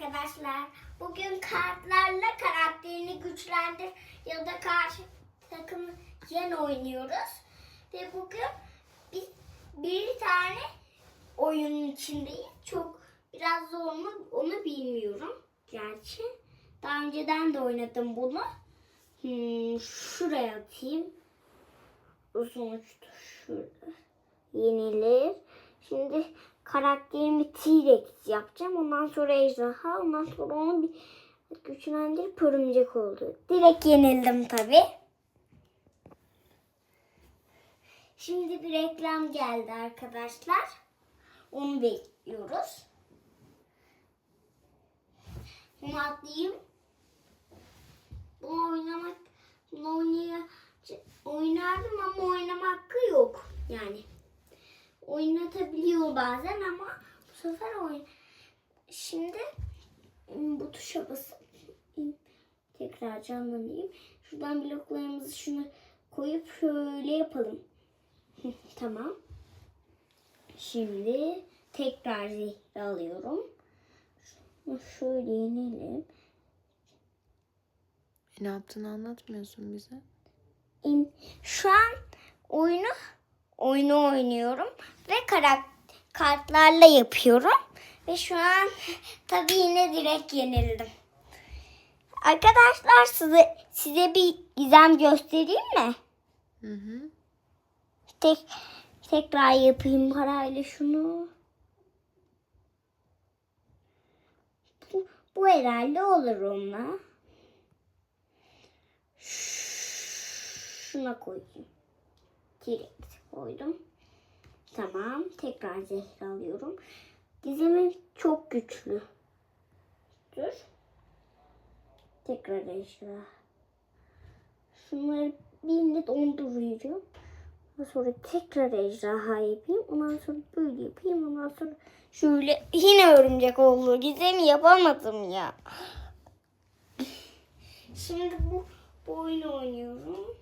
arkadaşlar. Bugün kartlarla karakterini güçlendir ya da karşı takım yen oynuyoruz. Ve bugün biz bir tane oyunun içindeyiz. Çok biraz zor mu onu bilmiyorum. Gerçi daha önceden de oynadım bunu. Hmm, şuraya atayım. Sonuçta şurada. Yenilir. Şimdi karakterimi T-Rex yapacağım. Ondan sonra ejderha. Ondan sonra onu bir güçlendirip örümcek oldu. Direkt yenildim tabi. Şimdi bir reklam geldi arkadaşlar. Onu bekliyoruz. Bunu atlayayım. Bunu oynamak, bunu oynardım ama oynama hakkı yok. Yani oynatabiliyor bazen ama bu sefer oyun. Şimdi bu tuşa basıp tekrar canlanayım. Şuradan bloklarımızı şunu koyup şöyle yapalım. Tamam. Şimdi tekrar zehri alıyorum. Şunu şöyle yenelim. E, ne yaptığını anlatmıyorsun bize. Şu an oyunu oyunu oynuyorum ve karak kartlarla yapıyorum ve şu an tabii yine direkt yenildim. Arkadaşlar size size bir gizem göstereyim mi? Hı hı. Tek tekrar yapayım parayla şunu. Bu, bu herhalde olur onunla. Şuna koyayım. Direkt koydum. Tamam. Tekrar zehir alıyorum. Gizemim çok güçlü. Dur. Tekrar ejderha. Şunları bir donduruyorum. Ondan sonra tekrar ejderha yapayım. Ondan sonra böyle yapayım. Ondan sonra şöyle yine örümcek oldu. Gizemi yapamadım ya. Şimdi bu, bu oyunu oynuyorum.